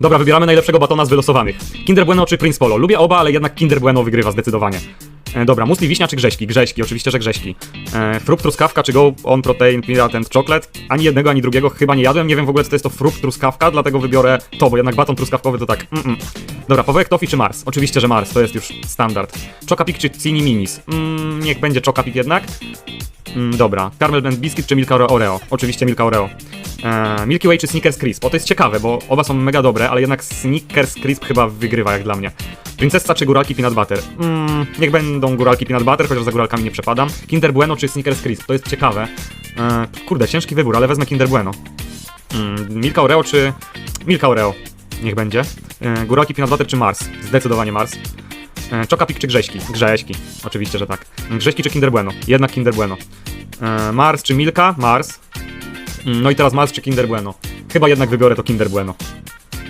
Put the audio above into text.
Dobra, wybieramy najlepszego batona z wylosowanych. Kinder Bueno czy Prince Polo? Lubię oba, ale jednak Kinder Bueno wygrywa zdecydowanie. E, dobra, musli wiśnia czy grześki? Grześki, oczywiście, że grześki. E, frukt truskawka czy go on protein peanut and chocolate? Ani jednego, ani drugiego chyba nie jadłem. Nie wiem w ogóle, co to jest to frukt truskawka, dlatego wybiorę to, bo jednak baton truskawkowy to tak. Mm -mm. Dobra, Pawełek Tofi czy Mars? Oczywiście, że Mars, to jest już standard. Chocapik czy Cini Minis? Mm, niech będzie Chocapik jednak. Mm, dobra, Caramel Blend Biscuit czy Milka Oreo? Oczywiście Milka Oreo. Eee, Milky Way czy Snickers Crisp? O, to jest ciekawe, bo oba są mega dobre, ale jednak Snickers Crisp chyba wygrywa jak dla mnie. Princessa czy góralki peanut butter? Mm, niech będą góralki peanut butter, chociaż za góralkami nie przepadam. Kinder Bueno czy Snickers Crisp? To jest ciekawe. Eee, kurde, ciężki wybór, ale wezmę Kinder Bueno. Mm, Milka Oreo czy... Milka Oreo. Niech będzie. Eee, góralki peanut butter czy Mars? Zdecydowanie Mars. E, Czokapik czy Grześki? Grześki, oczywiście, że tak. Grześki czy Kinder Bueno? Jednak Kinder Bueno. E, Mars czy Milka? Mars. No i teraz Mars czy Kinder Bueno? Chyba jednak wybiorę to Kinder Bueno.